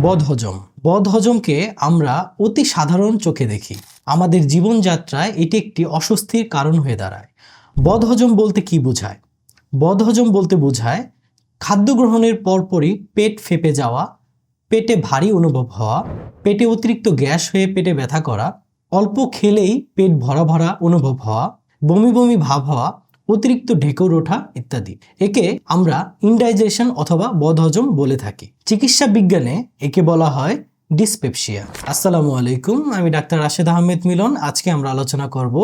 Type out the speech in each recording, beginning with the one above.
বদহজম। বদহজমকে আমরা অতি সাধারণ চোখে দেখি। আমাদের জীবনযাত্রায় এটি একটি অস্বস্তির কারণ হয়ে দাঁড়ায়। বদহজম বলতে কি বোঝায়? বদহজম বলতে বোঝায়, খাদ্য গ্রহণের পরপরই পেট ফেপে যাওয়া, পেটে ভারী অনুভব হওয়া, পেটে অতিরিক্ত গ্যাস হয়ে পেটে ব্যথা করা, অল্প খেলেই পেট ভরা ভরা অনুভব হওয়া, বমি বমি ভাব হওয়া অতিরিক্ত ঢেকুর ওঠা ইত্যাদি। একে আমরা ইনডাইজেশন অথবা বদহজম বলে থাকি। চিকিৎসা বিজ্ঞানে একে বলা হয় ডিসপেপসিয়া। আসসালামু আলাইকুম, আমি ডাক্তার রাশেদ আহমেদ মিলন। আজকে আমরা আলোচনা করব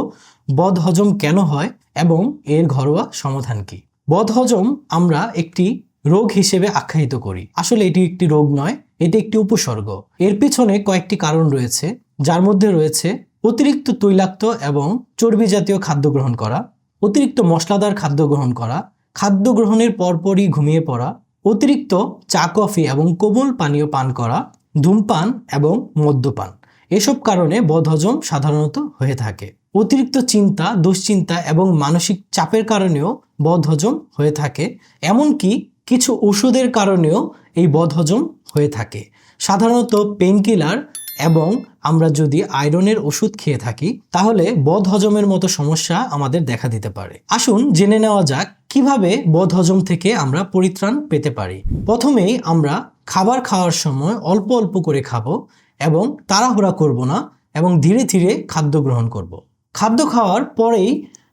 বদহজম কেন হয় এবং এর ঘরোয়া সমাধান কি। বদহজম আমরা একটি রোগ হিসেবে আখ্যায়িত করি। আসলে এটি একটি রোগ নয়, এটি একটি উপসর্গ। এর পেছনে কয়েকটি কারণ রয়েছে, যার মধ্যে রয়েছে অতিরিক্ত তৈলাক্ত এবং চর্বি জাতীয় খাদ্য গ্রহণ করা অতিরিক্ত মশলাদার খাদ্য গ্রহণ করা, খাদ্য গ্রহণের পরপরই ঘুমিয়ে পড়া, অতিরিক্ত চা, কফি এবং কোমল পানীয় পান করা, ধূমপান এবং মদ্যপান। এসব কারণে বদহজম সাধারণত হয়ে থাকে। অতিরিক্ত চিন্তা, দুশ্চিন্তা এবং মানসিক চাপের কারণেও বদহজম হয়ে থাকে, এমনকি কিছু ওষুধের কারণেও এই বদহজম হয়ে থাকে। সাধারণত পেনকিলার এবং আমরা যদি আয়রনের ওষুধ খেয়ে থাকি, তাহলে বদ হজমের মতো সমস্যা আমাদের দেখা দিতে পারে আসুন জেনে নেওয়া যাক কীভাবে বদহজম থেকে আমরা পরিত্রাণ পেতে পারি প্রথমেই আমরা খাবার খাওয়ার সময় অল্প অল্প করে খাব এবং তাড়াহুড়া করব না এবং ধীরে ধীরে খাদ্য গ্রহণ করব। খাদ্য খাওয়ার পরেই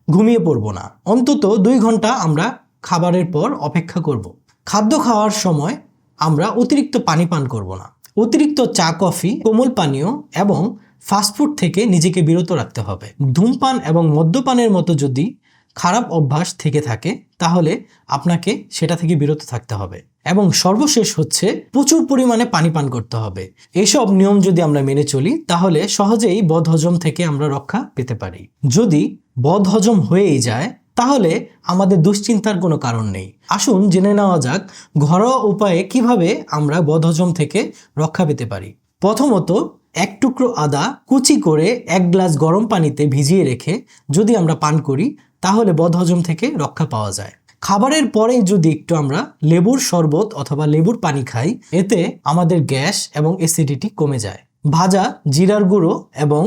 ঘুমিয়ে পড়ব না অন্তত দুই ঘণ্টা আমরা খাবারের পর অপেক্ষা করব। খাদ্য খাওয়ার সময় আমরা অতিরিক্ত পানি পান করব না অতিরিক্ত চা, কফি, কোমল পানীয় এবং ফাস্টফুড থেকে নিজেকে বিরত রাখতে হবে। ধূমপান এবং মদ্যপানের মতো যদি খারাপ অভ্যাস থেকে থাকে, তাহলে আপনাকে সেটা থেকে বিরত থাকতে হবে। এবং সর্বশেষ হচ্ছে প্রচুর পরিমাণে পানি পান করতে হবে। এসব নিয়ম যদি আমরা মেনে চলি, তাহলে সহজেই বদহজম থেকে আমরা রক্ষা পেতে পারি। যদি বদহজম হয়েই যায় তাহলে আমাদের দুশ্চিন্তার কোনো কারণ নেই। আসুন জেনে নেওয়া যাক ঘরোয়া উপায়ে কীভাবে আমরা বদহজম থেকে রক্ষা পেতে পারি। প্রথমত, এক টুকরো আদা কুচি করে এক গ্লাস গরম পানিতে ভিজিয়ে রেখে যদি আমরা পান করি, তাহলে বদহজম থেকে রক্ষা পাওয়া যায়। খাবারের পরে যদি একটু আমরা লেবুর শরবত অথবা লেবুর পানি খাই, এতে আমাদের গ্যাস এবং অ্যাসিডিটি কমে যায়। ভাজা জিরার গুঁড়ো এবং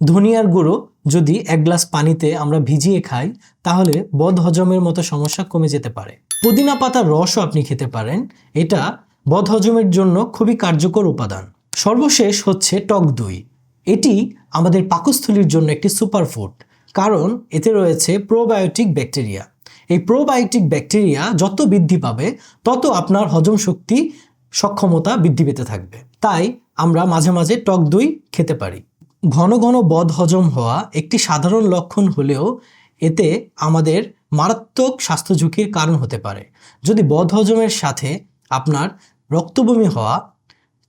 ধনিয়ার গুঁড়ো যদি এক গ্লাস পানিতে আমরা ভিজিয়ে খাই, তাহলে বদহজমের মতো সমস্যা কমে যেতে পারে। পুদিনা পাতার রসও আপনি খেতে পারেন। এটা বদহজমের জন্য খুবই কার্যকর উপাদান। সর্বশেষ হচ্ছে টক দই। এটি আমাদের পাকস্থলীর জন্য একটি সুপারফুড, কারণ এতে রয়েছে প্রোবায়োটিক ব্যাকটেরিয়া। এই প্রোবায়োটিক ব্যাকটেরিয়া যত বৃদ্ধি পাবে, তত আপনার হজম শক্তি, সক্ষমতা বৃদ্ধি পেতে থাকবে। তাই আমরা মাঝে মাঝে টক দই খেতে পারি। ঘন ঘন বদ হজম হওয়া একটি সাধারণ লক্ষণ হলেও এতে আমাদের মারাত্মক স্বাস্থ্য ঝুঁকির কারণ হতে পারে। যদি বদ হজমের সাথে আপনার রক্তবমি হওয়া,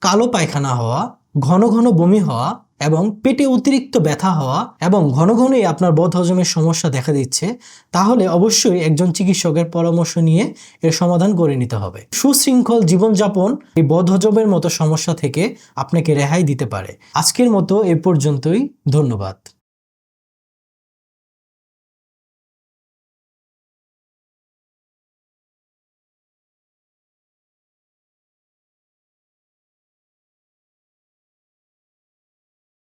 কালো পায়খানা হওয়া, ঘন ঘন বমি হওয়া এবং পেটে অতিরিক্ত ব্যথা হওয়া এবং ঘন ঘনই আপনার বদ হজমের সমস্যা দেখা দিচ্ছে, তাহলে অবশ্যই একজন চিকিৎসকের পরামর্শ নিয়ে এর সমাধান করে নিতে হবে। সুশৃঙ্খল জীবনযাপন এই বদ হজমের মতো সমস্যা থেকে আপনাকে রেহাই দিতে পারে। আজকের মতো এ পর্যন্তই। ধন্যবাদ।